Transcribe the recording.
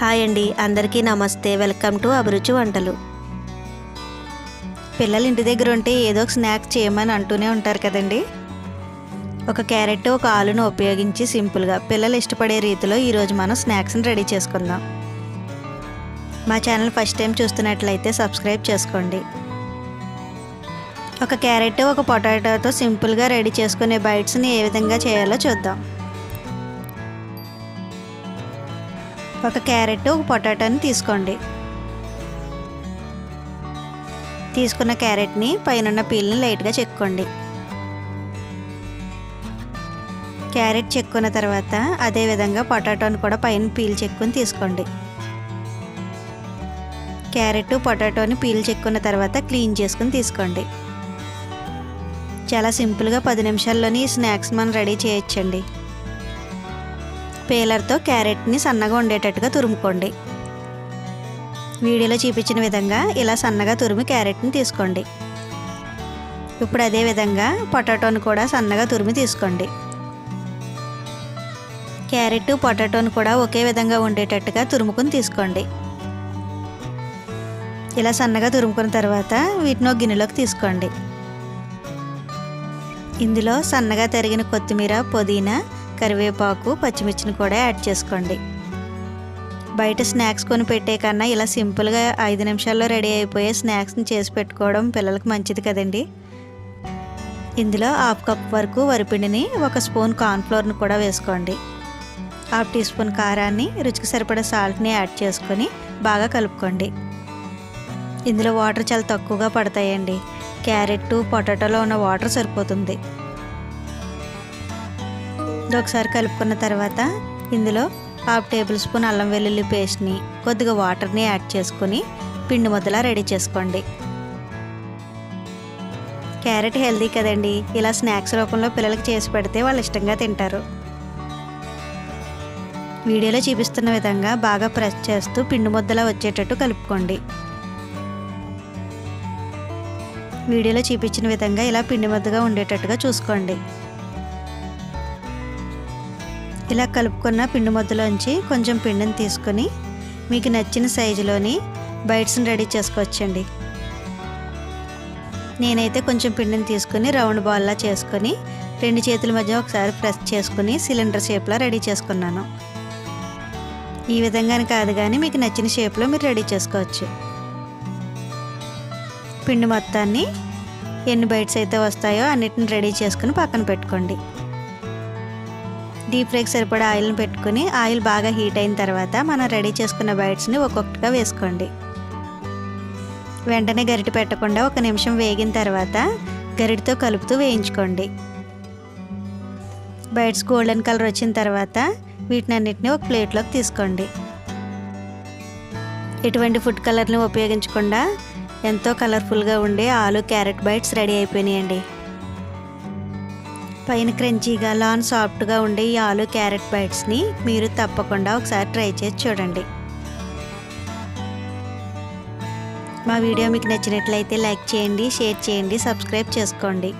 Hi అండి. అందరికీ నమస్తే. వెల్కమ్ టు అభిరుచి వంటలు. పిల్లలు ఇంటి దగ్గర ఉంటే ఏదో ఒక స్నాక్ చేయమని అంటూనే ఉంటారు కదండి. ఒక క్యారెట్ ఒక ఆలును ఉపయోగించి సింపుల్గా పిల్లలు ఇష్టపడే రీతిలో ఈరోజు మనం స్నాక్స్ని రెడీ చేసుకుందాం. మా ఛానల్ ఫస్ట్ టైం చూస్తున్నట్లయితే సబ్స్క్రైబ్ చేసుకోండి. ఒక క్యారెట్ ఒక పొటాటోతో సింపుల్గా రెడీ చేసుకునే బైట్స్ని ఏ విధంగా చేయాలో చూద్దాం. ఒక క్యారెట్ ఒక పొటాటోని తీసుకోండి. తీసుకున్న క్యారెట్ని పైన పీల్ని లైట్గా చెక్కోండి. క్యారెట్ చెక్కున్న తర్వాత అదే విధంగా పొటాటోని కూడా పైన పీల్ చెక్కుని తీసుకోండి. క్యారెట్ పొటాటోని పీల్ చెక్కున్న తర్వాత క్లీన్ చేసుకుని తీసుకోండి. చాలా సింపుల్గా పది నిమిషాల్లోని ఈ స్నాక్స్ మనం రెడీ చేయొచ్చండి. పేలర్తో క్యారెట్ని సన్నగా ఉండేటట్టుగా తురుముకోండి. వీడియోలో చూపించిన విధంగా ఇలా సన్నగా తురిమి క్యారెట్ని తీసుకోండి. ఇప్పుడు అదే విధంగా పొటాటోని కూడా సన్నగా తురిమి తీసుకోండి. క్యారెట్ పొటాటోని కూడా ఒకే విధంగా ఉండేటట్టుగా తురుముకుని తీసుకోండి. ఇలా సన్నగా తురుముకున్న తర్వాత వీటిని ఒక గిన్నెలోకి తీసుకోండి. ఇందులో సన్నగా తరిగిన కొత్తిమీర పుదీనా కరివేపాకు పచ్చిమిర్చిని కూడా యాడ్ చేసుకోండి. బయట స్నాక్స్ కొని పెట్టే కన్నా ఇలా సింపుల్గా ఐదు నిమిషాల్లో రెడీ అయిపోయే స్నాక్స్ని చేసి పెట్టుకోవడం పిల్లలకు మంచిది కదండి. ఇందులో హాఫ్ కప్ వరకు వరిపిండిని ఒక స్పూన్ కార్న్ఫ్లోర్ని కూడా వేసుకోండి. హాఫ్ టీ స్పూన్ కారాన్ని రుచికి సరిపడా సాల్ట్ని యాడ్ చేసుకొని బాగా కలుపుకోండి. ఇందులో వాటర్ చాలా తక్కువగా పడతాయండి. క్యారెట్ పొటాటోలో ఉన్న వాటర్ సరిపోతుంది. ఇది ఒకసారి కలుపుకున్న తర్వాత ఇందులో హాఫ్ టేబుల్ స్పూన్ అల్లం వెల్లుల్లి పేస్ట్ని కొద్దిగా వాటర్ని యాడ్ చేసుకొని పిండి ముద్దలా రెడీ చేసుకోండి. క్యారెట్ హెల్దీ కదండి. ఇలా స్నాక్స్ రూపంలో పిల్లలకి చేసి పెడితే వాళ్ళు ఇష్టంగా తింటారు. వీడియోలో చూపిస్తున్న విధంగా బాగా ప్రెస్ చేస్తూ పిండి ముద్దలా వచ్చేటట్టు కలుపుకోండి. వీడియోలో చూపించిన విధంగా ఇలా పిండి ముద్దగా ఉండేటట్టుగా చూసుకోండి. ఇలా కలుపుకున్న పిండి ముద్దలోంచి కొంచెం పిండిని తీసుకొని మీకు నచ్చిన సైజులోని బైట్స్ని రెడీ చేసుకోవచ్చండి. నేనైతే కొంచెం పిండిని తీసుకుని రౌండ్ బాల్లా చేసుకొని రెండు చేతుల మధ్య ఒకసారి ప్రెస్ చేసుకుని సిలిండర్ షేప్లో రెడీ చేసుకున్నాను. ఈ విధంగానే కాదు కానీ మీకు నచ్చిన షేప్లో మీరు రెడీ చేసుకోవచ్చు. పిండి మొత్తాన్ని ఎన్ని బైట్స్ అయితే వస్తాయో అన్నిటిని రెడీ చేసుకుని పక్కన పెట్టుకోండి. డీప్ ఫ్రైకి సరిపడా ఆయిల్ని పెట్టుకుని ఆయిల్ బాగా హీట్ అయిన తర్వాత మనం రెడీ చేసుకున్న బైట్స్ని ఒక్కొక్కటిగా వేసుకోండి. వెంటనే గరిటె పెట్టకుండా ఒక నిమిషం వేగిన తర్వాత గరిటతో కలుపుతూ వేయించుకోండి. బైట్స్ గోల్డెన్ కలర్ వచ్చిన తర్వాత వీటిని అన్నిటిని ఒక ప్లేట్లోకి తీసుకోండి. ఎటువంటి ఫుడ్ కలర్ని ఉపయోగించకుండా ఎంతో కలర్ఫుల్గా ఉండే ఆలు క్యారెట్ బైట్స్ రెడీ అయిపోయినాయండి. పైన క్రంచీగా లాన్ సాఫ్ట్గా ఉండే ఈ ఆలు క్యారెట్ బైట్స్ని మీరు తప్పకుండా ఒకసారి ట్రై చేసి చూడండి. మా వీడియో మీకు నచ్చినట్లయితే లైక్ చేయండి షేర్ చేయండి సబ్స్క్రైబ్ చేసుకోండి.